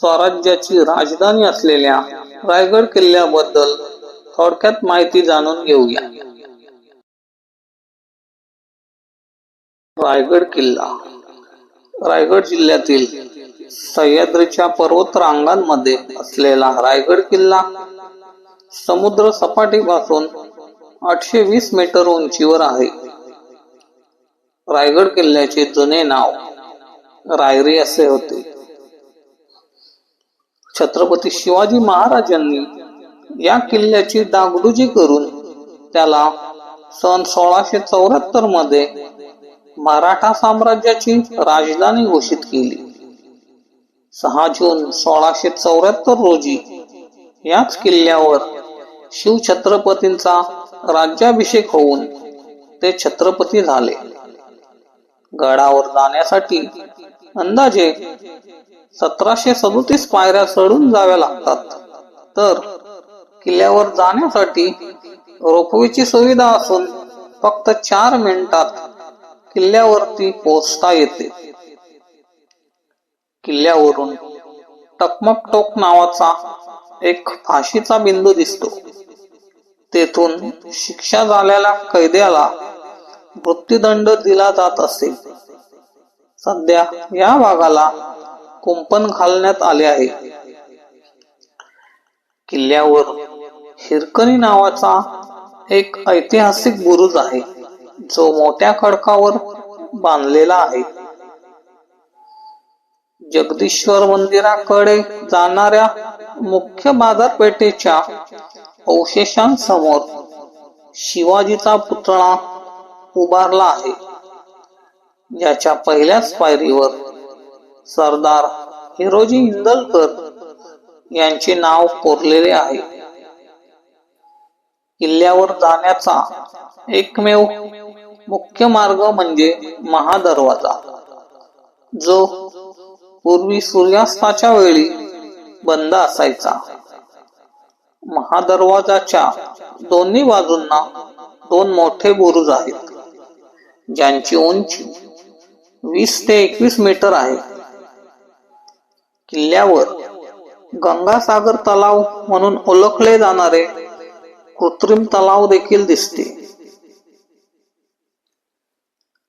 स्वराज्याची राजधानी असलेल्या रायगड किल्ल्याबद्दल थोडक्यात माहिती जाणून घेऊया. रायगड किल्ला. रायगड जिल्ह्यातील सह्याद्रीच्या पर्वत रांगांमध्ये असलेला रायगड किल्ला समुद्र सपाटीपासून आठशे वीस मीटर उंचीवर आहे. रायगड किल्ल्याचे जुने नाव रायरी असे होते. छत्रपती शिवाजी महाराजांनी या किल्ल्याची डागडुजी करून त्याला सन सोळाशे चौऱ्याहत्तरमध्ये मराठा साम्राज्याची राजधानी घोषित केली. सहा जून सोळाशे चौऱ्याहत्तर रोजी याच किल्ल्यावर शिवछत्रपतींचा राज्याभिषेक होऊन ते छत्रपती झाले. गडावर जाण्यासाठी अंदाजे सतराशे सदोतीस पायऱ्या चढून जाव्या लागतात. तर किल्ल्यावर जाण्यासाठी रोपवेची सुविधा असून फक्त चार मिनिटात किल्ल्यावरती पोहोचता येते. किल्ल्यावरून टकमक टोक नावाचा एक फाशीचा बिंदू दिसतो. तेथून शिक्षा झालेल्या कैद्याला मृत्यूदंड दिला जात असे. सध्या या भागाला कुंपण घालण्यात आले आहे. किल्ल्यावर हिरकणी नावाचा एक ऐतिहासिक बुरुज आहे जो मोठ्या खडकावर बांधलेला आहे. जगदीश्वर मंदिराकडे जाणाऱ्या मुख्य बाजारपेठेच्या अवशेषांसमोर शिवाजीचा पुतळा उभारला आहे ज्याच्या पहिल्याच पायरीवर सरदार हिरोजी इंदलकर यांचे नाव कोरलेले आहे. किल्ल्यावर जाण्याचा एकमेव मुख्य मार्ग म्हणजे महादरवाजा जो पूर्वी सूर्यास्ताच्या वेळी बंद असायचा. महादरवाजाच्या दोन्ही बाजूंना दोन मोठे बुरुज आहेत ज्यांची उंची वीस ते एकवीस मीटर आहे. किल्ल्यावर गंगासागर तलाव म्हणून ओळखले जाणारे कृत्रिम तलाव देखील दिसते.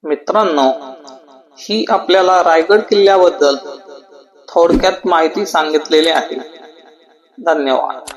मित्रांनो ही आपल्याला रायगड किल्ल्याबद्दल थोडक्यात माहिती सांगितलेली आहे. धन्यवाद.